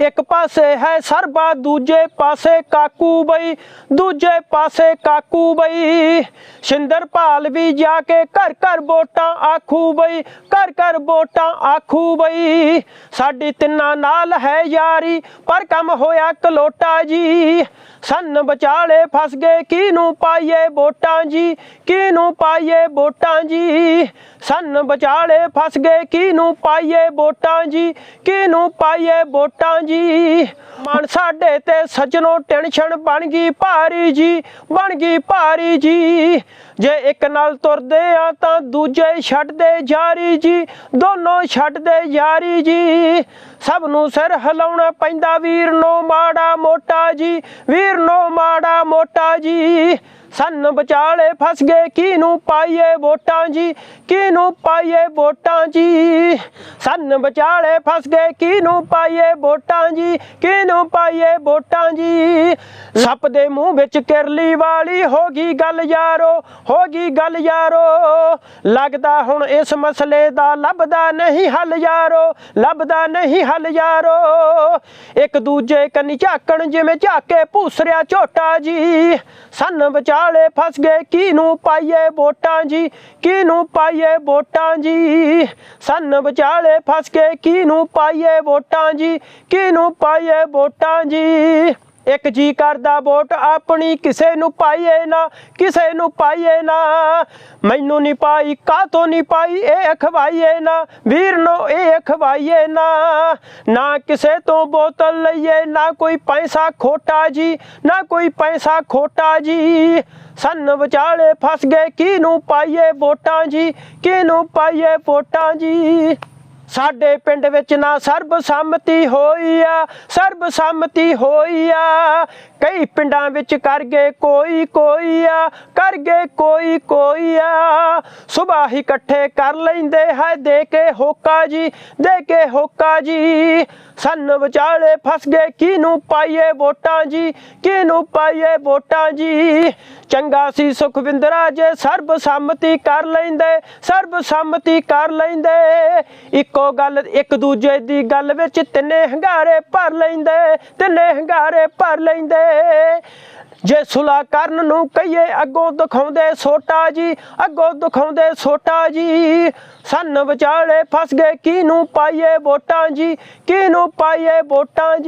ਇੱਕ ਪਾਸੇ ਹੈ ਸਰਬਾ, ਦੂਜੇ ਪਾਸੇ ਕਾਕੂ ਬਈ, ਦੂਜੇ ਪਾਸੇ ਕਾਕੂ ਬਈ। ਸ਼ਿੰਦਰਪਾਲ ਵੀ ਜਾ ਕੇ ਘਰ ਘਰ ਵੋਟਾਂ ਆਖੂ ਬਈ, ਘਰ ਘਰ ਵੋਟਾਂ ਆਖੂ ਬਈ। ਸਾਡੀ ਤਿੰਨਾਂ ਨਾਲ ਹੈ ਯਾਰੀ, ਪਰ ਕੰਮ ਹੋਇਆ ਕਲੋਟਾ ਜੀ। ਸੰਨ ਵਿਚਾਲੇ ਫਸ ਗਏ, ਕਿਹਨੂੰ ਪਾਈਏ ਵੋਟਾਂ ਜੀ? ਕਿਹਨੂੰ ਪਾਈਏ ਵੋਟਾਂ ਜੀ? ਸੰਨ ਵਿਚਾਲੇ ਫਸ ਗਏ, ਕਿਹਨੂੰ ਪਾਈਏ ਵੋਟਾਂ ਜੀ? ਕਿਹਨੂੰ ਪਾਈਏ ਵੋਟਾਂ ਜੀ। ਮਨ ਸਾਡੇ ਤੇ ਸੱਜਣੋ ਟੈਨਸ਼ਨ ਬਣ ਗਈ ਭਾਰੀ ਜੀ, ਬਣ ਗਈ ਭਾਰੀ ਜੀ। ਜੇ ਇੱਕ ਨਾਲ ਤੁਰਦੇ ਆ ਤਾਂ ਦੂਜੇ ਛੱਡਦੇ ਜਾਰੀ ਜੀ, ਦੋਨੋਂ ਛੱਡਦੇ ਯਾਰੀ ਜੀ। ਸਭ ਨੂੰ ਸਿਰ ਹਿਲਾਉਣਾ ਪੈਂਦਾ ਵੀਰ ਨੂੰ ਮਾੜਾ ਮੋਟਾ ਜੀ, ਵੀਰ ਨੂੰ ਮਾੜਾ ਮੋਟਾ ਜੀ। ਸੰਨ ਵਿਚਾਲੇ ਫਸ ਗਏ, ਕਿਹਨੂੰ ਪਾਈਏ ਵੋਟਾਂ ਜੀ? ਕਿਹਨੂੰ ਪਾਈਏ ਵੋਟਾਂ ਜੀ? ਸੰਨ ਵਿਚਾਲੇ ਫਸ ਗਏ, ਕਿਹਨੂੰ ਪਾਈਏ ਵੋਟਾਂ ਜੀ? ਕਿਹਨੂੰ ਪਾਈਏ ਵੋਟਾਂ ਜੀ? ਸੱਪ ਦੇ ਮੂੰਹ ਵਿੱਚ ਕਿਰਲੀ ਵਾਲੀ ਹੋ ਗਈ ਗੱਲ ਯਾਰੋ, ਹੋ ਗਈ ਗੱਲ ਯਾਰੋ। ਲੱਗਦਾ ਹੁਣ ਇਸ ਮਸਲੇ ਦਾ ਲੱਭਦਾ ਨਹੀਂ ਹੱਲ ਯਾਰੋ, ਲੱਭਦਾ ਨਹੀਂ ਹੱਲ ਯਾਰੋ। ਇੱਕ ਦੂਜੇ ਕੰਨੀ ਝਾਕਣ ਜਿਵੇਂ ਝਾਕੇ ਭੂਸਰਿਆ ਝੋਟਾ ਜੀ। ਸੰਨ ਵਿਚਾਲੇ ਫਸ ਗਏ, ਕਿਹਨੂੰ ਪਾਈਏ ਵੋਟਾਂ ਜੀ? ਕਿਹਨੂੰ ਪਾਈਏ ਵੋਟਾਂ ਜੀ? ਸੰਨ ਵਿਚਾਲੇ ਫਸ ਗਏ, ਕਿਹਨੂੰ ਪਾਈਏ ਵੋਟਾਂ ਜੀ? ਕਿਹਨੂੰ ਪਾਈਏ ਵੋਟਾਂ ਜੀ? ਇੱਕ ਜੀ ਕਰਦਾ ਵੋਟ, ਆਪਣੀ ਕਿਸੇ ਨੂੰ ਪਾਈਏ ਨਾ, ਕਿਸੇ ਨੂੰ ਪਾਈਏ ਨਾ। ਮੈਨੂੰ ਨਹੀਂ ਪਾਈ ਕਾਤੋਂ ਨਹੀਂ ਪਾਈ, ਇਹ ਅਖਵਾਈਏ ਨਾ। ਵੀਰ ਨੂੰ ਇਹ ਅਖਵਾਈਏ ਨਾ। ਨਾ ਕਿਸੇ ਤੋਂ ਬੋਤਲ ਲਈਏ, ਨਾ ਕੋਈ ਪੈਸਾ ਖੋਟਾ ਜੀ, ਨਾ ਕੋਈ ਪੈਸਾ ਖੋਟਾ ਜੀ। ਸੰਨ ਵਿਚਾਲੇ ਫਸ ਗਏ, ਕਿਹਨੂੰ ਪਾਈਏ ਵੋਟਾਂ ਜੀ, ਕਿਹਨੂੰ ਪਾਈਏ ਵੋਟਾਂ ਜੀ? ਸਾਡੇ ਪਿੰਡ ਵਿੱਚ ਨਾ ਸਰਬਸੰਮਤੀ ਹੋਈ ਆ ਸਰਬਸੰਮਤੀ ਹੋਈ ਆ। ਕਈ ਪਿੰਡਾਂ ਵਿੱਚ ਕਰ ਗਏ ਕੋਈ ਕੋਈ ਆ ਕਰ ਗਏ ਕੋਈ ਕੋਈ ਆ। ਸੁਬਾਹ ਇਕੱਠੇ ਕਰ ਲੈਂਦੇ ਹੈ, ਦੇ ਕੇ ਹੋਕਾ ਜੀ, ਦੇ ਕੇ ਹੋਕਾ ਜੀ। ਸੰਨ ਵਿਚਾਲੇ ਫਸ ਗਏ, ਕਿਹਨੂੰ ਪਾਈਏ ਵੋਟਾਂ ਜੀ? ਕਿਹਨੂੰ ਪਾਈਏ ਵੋਟਾਂ ਜੀ? ਚੰਗਾ ਸੀ ਸੁਖਵਿੰਦਰਾ ਜੇ ਸਰਬਸੰਮਤੀ ਕਰ ਲੈਂਦੇ ਸਰਬਸੰਮਤੀ ਕਰ ਲੈਂਦੇ। ਇੱਕੋ ਗੱਲ, ਇੱਕ ਦੂਜੇ ਦੀ ਗੱਲ ਵਿੱਚ ਤਿੰਨੇ ਹੰਗਾਰੇ ਭਰ ਲੈਂਦੇ, ਤਿੰਨੇ ਹੰਗਾਰੇ ਭਰ ਲੈਂਦੇ। ਜੇ ਸੁਲਾ ਕਰਨ ਨੂੰ ਕਹੀਏ ਅੱਗੋਂ ਦਿਖਾਉਂਦੇ ਛੋਟਾ ਜੀ, ਅੱਗੋਂ ਦਿਖਾਉਂਦੇ ਛੋਟਾ ਜੀ। ਸੰਨ ਵਿਚਾਲੇ ਫਸ ਗਏ, ਕਿਹਨੂੰ ਪਾਈਏ ਵੋਟਾਂ ਜੀ, ਕਿਹਨੂੰ ਪਾਈਏ ਵੋਟਾਂ ਜੀ?